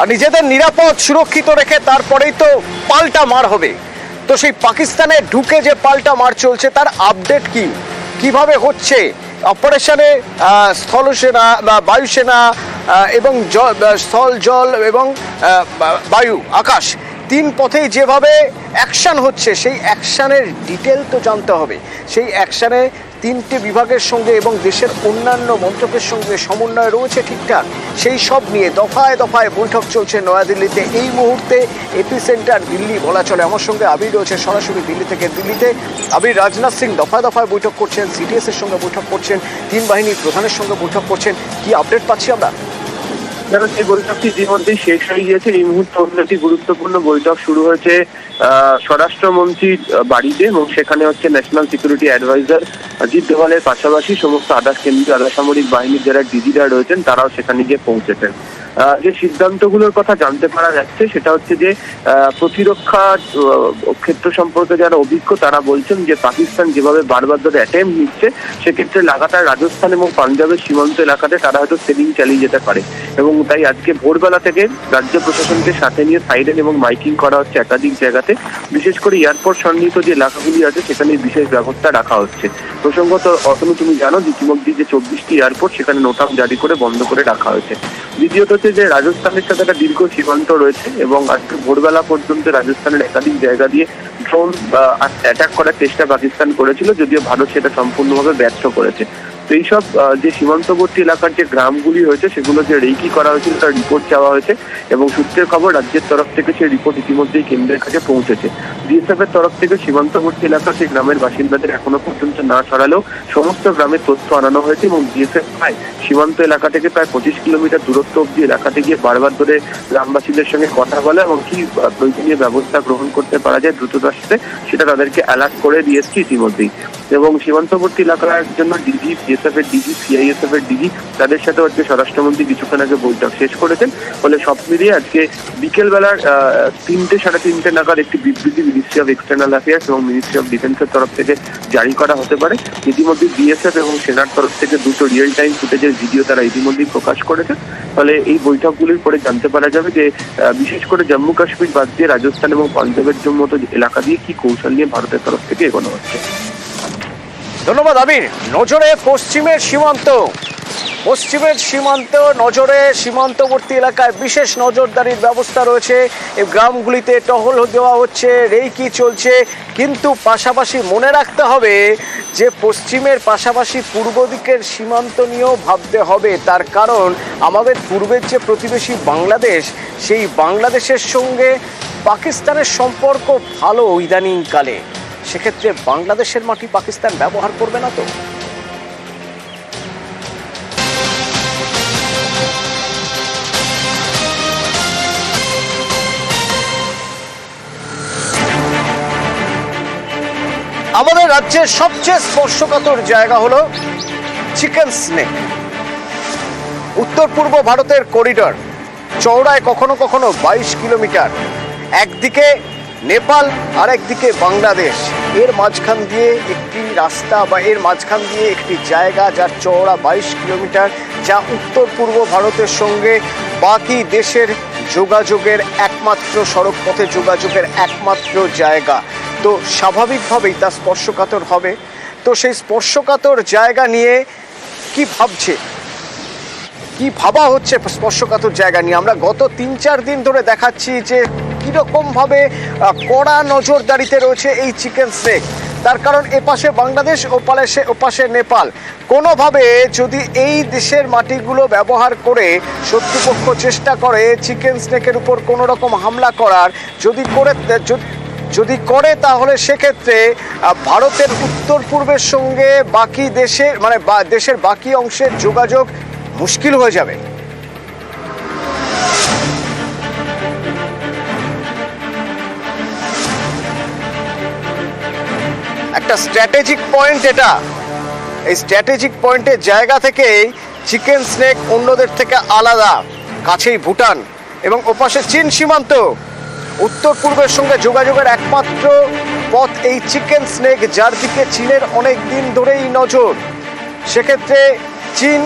আর নিজেদের নিরাপদ, সুরক্ষিত রেখে তারপরেই তো পাল্টা মার হবে। তো সেই পাকিস্তানে ঢুকে যে পাল্টা মার চলছে, তার আপডেট কি? কীভাবে হচ্ছে? অপারেশনে স্থলসেনা বা বায়ুসেনা এবং স্থল, জল এবং বায়ু, আকাশ, তিন পথেই যেভাবে অ্যাকশান হচ্ছে, সেই অ্যাকশানের ডিটেল তো জানতে হবে। সেই অ্যাকশানে তিনটে বিভাগের সঙ্গে এবং দেশের অন্যান্য মন্ত্রকের সঙ্গে সমন্বয় রয়েছে ঠিকঠাক। সেই সব নিয়ে দফায় দফায় বৈঠক চলছে নয়াদিল্লিতে। এই মুহূর্তে এপি সেন্টার দিল্লি বলা চলে। আমার সঙ্গে আবির রয়েছে সরাসরি দিল্লি থেকে। দিল্লিতে আবির রাজনাথ সিং দফায় দফায় বৈঠক করছেন সিডিএস এর সঙ্গে বৈঠক করছেন, তিন বাহিনীর প্রধানের সঙ্গে বৈঠক করছেন। কি আপডেট পাচ্ছি আমরা? দেখো, সেই বৈঠকটি ইতিমধ্যে শেষ হয়ে গিয়েছে? এই মুহূর্তে অন্য একটি গুরুত্বপূর্ণ বৈঠক শুরু হয়েছে স্বরাষ্ট্রমন্ত্রীর বাড়িতে এবং সেখানে হচ্ছে ন্যাশনাল সিকিউরিটি অ্যাডভাইজার অজিত দোভালের পাশাপাশি সমস্ত আদার্স কেন্দ্রীয় আধা সামরিক বাহিনীর যারা ডিজিরা রয়েছেন, তারাও সেখানে গিয়ে পৌঁছেছেন। যে সিদ্ধান্তগুলোর কথা জানতে পারা যাচ্ছে, সেটা হচ্ছে যে প্রতিরক্ষা ক্ষেত্র সম্পর্কে যারা অভিজ্ঞ, তারা বলছেন যে পাকিস্তান যেভাবে বারবার ধরে অ্যাটেম্প নিচ্ছে, সেক্ষেত্রে লাগাতার রাজস্থান এবং পাঞ্জাবের সীমান্ত এলাকাতে তারা হয়তো সেলিং চালিয়ে যেতে পারে। এবং তাই আজকে ভোরবেলা থেকে রাজ্য প্রশাসনকে সাথে নিয়ে সাইরেন এবং মাইকিং করা হচ্ছে একাধিক জায়গাতে। বিশেষ করে এয়ারপোর্ট সন্নিহিত যে এলাকাগুলি আছে, সেখানে বিশেষ ব্যবস্থা রাখা হচ্ছে। প্রসঙ্গত অতনু, তুমি জানো যে ইতিমধ্যে যে চব্বিশটি এয়ারপোর্ট সেখানে নোটাম জারি করে বন্ধ করে রাখা হয়েছে। দ্বিতীয়ত হচ্ছে যে রাজস্থানের সাথে একটা দীর্ঘ সীমান্ত রয়েছে এবং আজকে ভোরবেলা পর্যন্ত রাজস্থানের একাধিক জায়গা দিয়ে ড্রোন অ্যাটাক করার চেষ্টা পাকিস্তান করেছিল, যদিও ভারত সেটা সম্পূর্ণভাবে ব্যর্থ করেছে। এইসব যে সীমান্তবর্তী এলাকার যে গ্রামগুলি হয়েছে সেগুলো যে রেকি করা হয়েছিল তার রিপোর্ট চাওয়া হয়েছে এবং সূত্রের খবর রাজ্যের তরফ থেকে সেই রিপোর্ট ইতিমধ্যেই কেন্দ্রের কাছে পৌঁছেছে। বিএসএফ এর তরফ থেকে সীমান্তবর্তী এলাকার সেই গ্রামের বাসিন্দাদের এখনও পর্যন্ত না সরালেও সমস্ত গ্রামের তথ্য আনানো হয়েছে এবং বিএসএফ প্রায় সীমান্ত এলাকা থেকে প্রায় পঁচিশ কিলোমিটার দূরত্ব অব্দি এলাকাতে গিয়ে বারবার ধরে গ্রামবাসীদের সঙ্গে কথা বলে এবং কি প্রয়োজনীয় ব্যবস্থা গ্রহণ করতে পারা যায় সাথে, সেটা তাদেরকে অ্যালার্ট করে দিয়েছে ইতিমধ্যেই। এবং সীমান্তবর্তী এলাকার জন্য ডিজি বিএসএফ এর ডিজি সিআইএসএফ এর ডিজি, তাদের সাথে আজকে স্বরাষ্ট্রমন্ত্রী কিছুক্ষণ আগে বৈঠক শেষ করেছেন। ফলে সব মিলিয়ে আজকে বিকেলবেলার তিনটে, সাড়ে তিনটে নাগাদ একটি বিবৃতি মিনিস্ট্রি অফ এক্সটার্নাল অ্যাফেয়ার্স এবং মিনিস্ট্রি অফ ডিফেন্সের তরফ থেকে জারি করা হতে পারে। ইতিমধ্যে বিএসএফ এবং সেনার তরফ থেকে দুটো রিয়েল টাইম ফুটেজের ভিডিও তারা ইতিমধ্যেই প্রকাশ করেছে ফলে এই বৈঠকগুলির পরে জানতে পারা যাবে যে বিশেষ করে জম্মু কাশ্মীর বাদ দিয়ে রাজস্থান এবং পাঞ্জাবের মতো এলাকা দিয়ে কি কৌশল নিয়ে ভারতের তরফ থেকে এগোনো হচ্ছে। ধন্যবাদ আবির নজরে পশ্চিমের সীমান্ত। পশ্চিমের সীমান্ত, নজরে সীমান্তবর্তী এলাকায় বিশেষ নজরদারির ব্যবস্থা রয়েছে। এই গ্রামগুলিতে টহল দেওয়া হচ্ছে, রেইকি চলছে। কিন্তু পাশাপাশি মনে রাখতে হবে যে, পশ্চিমের পাশাপাশি পূর্ব দিকের সীমান্ত নিয়েও ভাবতে হবে। তার কারণ, আমাদের পূর্বের যে প্রতিবেশী বাংলাদেশ, সেই বাংলাদেশের সঙ্গে পাকিস্তানের সম্পর্ক ভালো ইদানিংকালে। সেক্ষেত্রে বাংলাদেশের মাটি পাকিস্তান ব্যবহার করবে না তো? আমাদের রাজ্যের সবচেয়ে স্পর্শকাতর জায়গা হলো চিকেন স্নেক। উত্তর পূর্ব ভারতের করিডর, চওড়ায় কখনো কখনো বাইশ কিলোমিটার। একদিকে নেপাল আর একদিকে বাংলাদেশ। এর মাঝখান দিয়ে একটি রাস্তা বা এর মাঝখান দিয়ে একটি জায়গা যার চওড়া বাইশ কিলোমিটার, যা উত্তর পূর্ব ভারতের সঙ্গে বাকি দেশের যোগাযোগের একমাত্র সড়ক পথে যোগাযোগের একমাত্র জায়গা। তো স্বাভাবিকভাবেই তা স্পর্শকাতর হবে। তো সেই স্পর্শকাতর জায়গা নিয়ে কি ভাবছে? কি ভাবা হচ্ছে স্পর্শকাতর জায়গা নিয়ে? আমরা গত তিন চার দিন ধরে দেখাচ্ছি যে কীরকম ভাবে কড়া নজরদারিতে রয়েছে এই চিকেন স্নেক তার কারণ এপাশে বাংলাদেশ ও পাশে ওপাশে নেপাল। কোনোভাবে যদি এই দেশের মাটিগুলো ব্যবহার করে শত্রুপক্ষ চেষ্টা করে চিকেন স্নেকের উপর কোনো রকম হামলা করার, যদি করে, যদি- করে তাহলে সেক্ষেত্রে ভারতের উত্তর পূর্বের সঙ্গে বাকি দেশের মানে দেশের বাকি অংশের যোগাযোগ মুশকিল হয়ে যাবে। স্ট্র্যাটেজিক পয়েন্ট এটা। এই স্ট্র্যাটেজিক পয়েন্টের জায়গা থেকেই চিকেন স্নেক অন্যদের থেকে আলাদা, কাছেই ভুটান এবং ওপাশে চীন সীমান্ত। উত্তর পূর্বের সঙ্গে যোগাযোগের একমাত্র পথ এই চিকেন স্নেক যার দিকে চীনের অনেক দিন ধরেই নজর। সেক্ষেত্রে চীন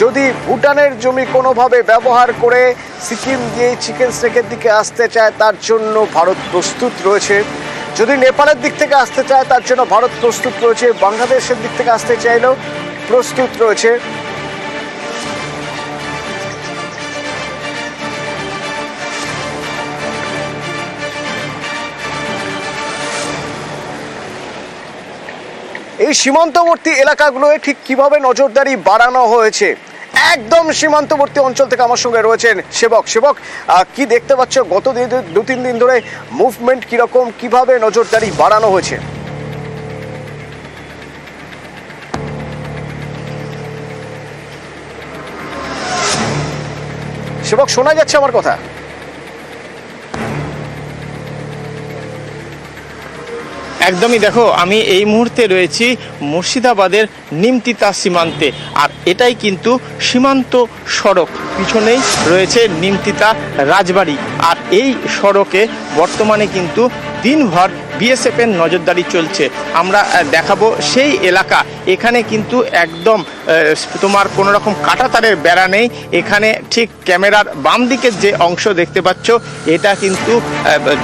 যদি ভুটানের জমি কোনোভাবে ব্যবহার করে সিকিম দিয়ে চিকেন স্নেকের দিকে আসতে চায়, তার জন্য ভারত প্রস্তুত রয়েছে। যদি নেপালের দিক থেকে আসতে চায়, তার জন্য ভারত প্রস্তুত রয়েছে। বাংলাদেশের দিক থেকে আসতে চাইলেও প্রস্তুত রয়েছে। এই সীমান্তবর্তী এলাকাগুলোয় ঠিক কীভাবে নজরদারি বাড়ানো হয়েছে? একদম সীমান্তবর্তী অঞ্চল থেকে আমার সঙ্গে রয়েছেন সেবক। সেবক কি দেখতে পাচ্ছ? গত দু তিন দিন ধরে মুভমেন্ট কীরকম, কীভাবে নজরদারি বাড়ানো হয়েছে? সেবক, শোনা যাচ্ছে আমার কথা? একদমই দেখো, আমি এই মুহূর্তে রয়েছি মুর্শিদাবাদের নিমতিতা সীমান্তে। আর এটাই কিন্তু সীমান্ত সড়ক, পিছনেই রয়েছে নিমতিতা রাজবাড়ি। আর এই সড়কে বর্তমানে কিন্তু দিনভর বিএসএফ এর নজরদারি চলছে। আমরা দেখাবো সেই এলাকা। এখানে কিন্তু একদম তোমার কোনো রকম কাঁটাতারের বেড়া নেই। এখানে ঠিক ক্যামেরার বাম দিকের যে অংশ দেখতে পাচ্ছ, এটা কিন্তু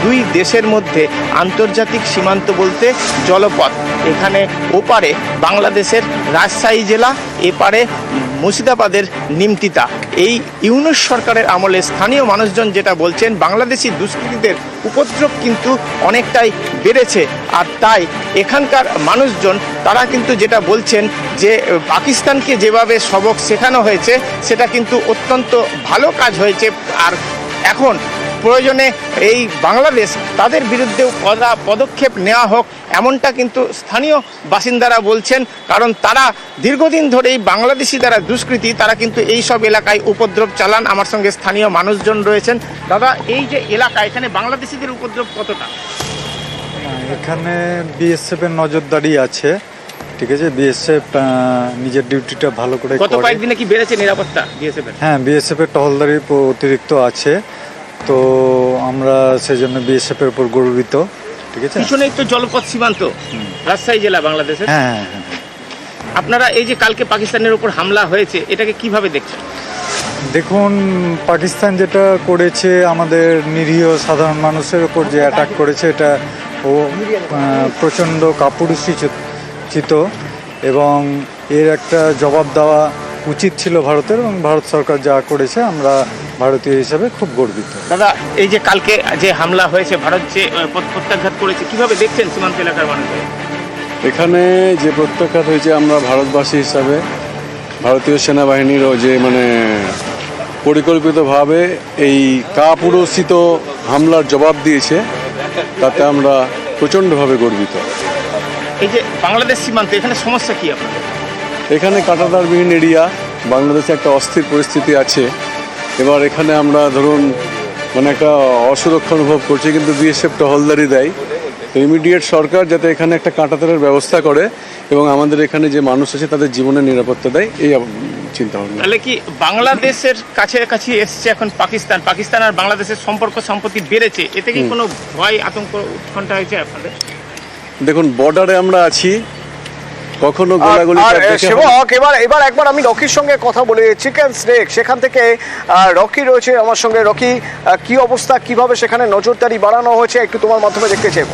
দুই দেশের মধ্যে আন্তর্জাতিক সীমান্ত বলতে জলপথ। এখানে ওপারে বাংলাদেশের রাজশাহী জেলা, এপারে মুর্শিদাবাদের নিমতিতা। এই ইউনুস সরকারের আমলে স্থানীয় মানুষজন যেটা বলছেন, বাংলাদেশি দুষ্কৃতীদের উপদ্রব কিন্তু অনেকটাই বেড়েছে। আর তাই এখানকার মানুষজন, তারা কিন্তু যেটা বলছেন যে, পাকিস্তানকে যেভাবে সবক শেখানো হয়েছে, সেটা কিন্তু অত্যন্ত ভালো কাজ হয়েছে। আর এখন প্রয়োজনে এই বাংলাদেশ তাদের বিরুদ্ধেও কড়া পদক্ষেপ নেওয়া হোক এমনটা কিন্তু স্থানীয় বাসিন্দারা বলছেন। কারণ তারা দীর্ঘদিন ধরেই বাংলাদেশি যারা দুষ্কৃতী তারা কিন্তু এই সব এলাকায় উপদ্রব চালান। আমার সঙ্গে স্থানীয় মানুষজন রয়েছেন। দাদা এই যে এলাকা এখানে বাংলাদেশিদের উপদ্রব কতটা? এখানে বিএসএফ এর নজরদারি আছে। ঠিক আছে বিএসএফ নিজের ডিউটিটা ভালো করে গত কয়েকদিনে কি বেড়েছে নিরাপত্তা বিএসএফ হ্যাঁ বিএসএফ এর টহলদারি অতিরিক্ত আছে। তো আমরা সেজন্য বিএসএফ এর উপর গর্বিত ঠিক আছে? পিছনেই একটু জলপথ সীমান্ত রাজশাহী জেলা বাংলাদেশের। হ্যাঁ হ্যাঁ হ্যাঁ আপনারা এই যে কালকে পাকিস্তানের উপর হামলা হয়েছে এটাকে কীভাবে দেখছেন? দেখুন পাকিস্তান যেটা করেছে আমাদের নিরীহ সাধারণ মানুষের উপর যে অ্যাটাক করেছে এটা ও প্রচণ্ড কাপুরুষিত। এবং এর একটা জবাব দেওয়া উচিত ছিল ভারতের এবং ভারত সরকার যা করেছে আমরা ভারতীয় হিসাবে খুব গর্বিত। দাদা এই যে কালকে যে হামলা হয়েছে ভারত যে প্রত্যাঘাত করেছে কীভাবে দেখছেন সীমান্ত এলাকার মানুষের? এখানে যে প্রত্যাখ্যাত হয়েছে আমরা ভারতবাসী হিসাবে ভারতীয় সেনাবাহিনীরও যে মানে পরিকল্পিতভাবে এই কাপুরস্থিত হামলার জবাব দিয়েছে তাতে আমরা প্রচণ্ডভাবে গর্বিত। এই যে বাংলাদেশ সীমান্ত এখানে সমস্যা কি আপনাদের? এখানে কাটাতারবিহীন এরিয়া বাংলাদেশে একটা অস্থির পরিস্থিতি আছে। এবার এখানে আমরা ধরুন মানে একটা অসুরক্ষা অনুভব করছি কিন্তু বিএসএফ টহলদারি দেয়। তো ইমিডিয়েট সরকার যাতে এখানে একটা কাঁটাতারের ব্যবস্থা করে এবং আমাদের এখানে যে মানুষ আছে তাদের জীবনের নিরাপত্তা দেয় এই চিন্তা ভাবনা তাহলে কি বাংলাদেশের কাছে কাছে এসছে এখন পাকিস্তান? পাকিস্তান আর বাংলাদেশের সম্পর্ক সম্পত্তি বেড়েছে। এতে কি কোনো ভয় আতঙ্ক উৎকণ্ঠা হয়েছে আপনাদের? দেখুন বর্ডারে আমরা আছি। কখনো গোলাগুলি আর সেবক এবার এবার একবার আমি রকির সঙ্গে কথা বলে চিকেন স্নেক সেখান থেকে আহ, রকি রয়েছে আমার সঙ্গে। রকি কি অবস্থা? কীভাবে সেখানে নজরদারি বাড়ানো হয়েছে? একটু তোমার মাধ্যমে দেখতে চাইব।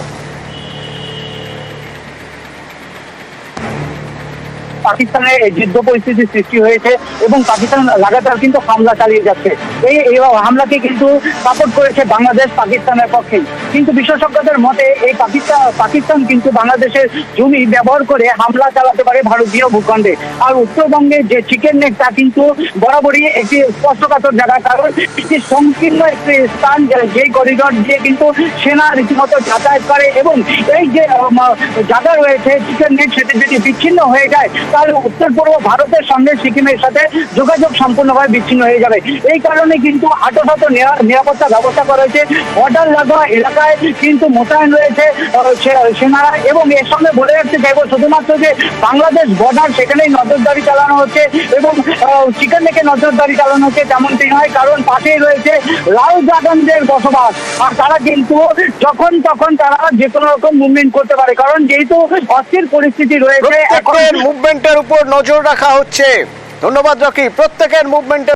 পাকিস্তানের যুদ্ধ পরিস্থিতি সৃষ্টি হয়েছে এবং পাকিস্তান লাগাতার কিন্তু হামলা চালিয়ে যাচ্ছে। এই হামলাকে কিন্তু সাপোর্ট করেছে বাংলাদেশ পাকিস্তানের পক্ষে। কিন্তু বিশেষজ্ঞদের মতে এই পাকিস্তান পাকিস্তান কিন্তু বাংলাদেশের জমি ব্যবহার করে হামলা চালাতে পারে ভারতীয় ভূখণ্ডে। আর উত্তরবঙ্গে যে চিকেন নেক তা কিন্তু বরাবরই একটি স্পষ্টকাতর জায়গা, কারণ একটি সংকীর্ণ একটি স্থান যে- করিডর দিয়ে কিন্তু সেনা রীতিমতো যাতায়াত করে এবং এই যে জায়গা রয়েছে চিকেন নেক সেটি যদি বিচ্ছিন্ন হয়ে যায় তাহলে উত্তর পূর্ব ভারতের সঙ্গে সিকিমের সাথে যোগাযোগ সম্পূর্ণভাবে বিচ্ছিন্ন হয়ে যাবে। এই কারণে কিন্তু আটশত নিরাপত্তা ব্যবস্থা করা হয়েছে। বর্ডার লাগোয়া এলাকায় কিন্তু মোতায়েন রয়েছে সেনারা এবং এর সঙ্গে বলে রাখতে চাইব শুধুমাত্র যে বাংলাদেশ বর্ডার সেখানেই নজরদারি চালানো হচ্ছে এবং চিকেন থেকে নজরদারি চালানো হচ্ছে তেমনটি নয় কারণ পাশেই রয়েছে লাল ড্রাগনদের বসবাস। আর তারা কিন্তু যখন তখন তারা যে কোনো রকম মুভমেন্ট করতে পারে কারণ যেহেতু অস্থির পরিস্থিতি রয়েছে এখন প্রত্যেকের মুভমেন্টের উপর নজর রাখা হচ্ছে। ধন্যবাদ রকি। প্রত্যেকের মুভমেন্টে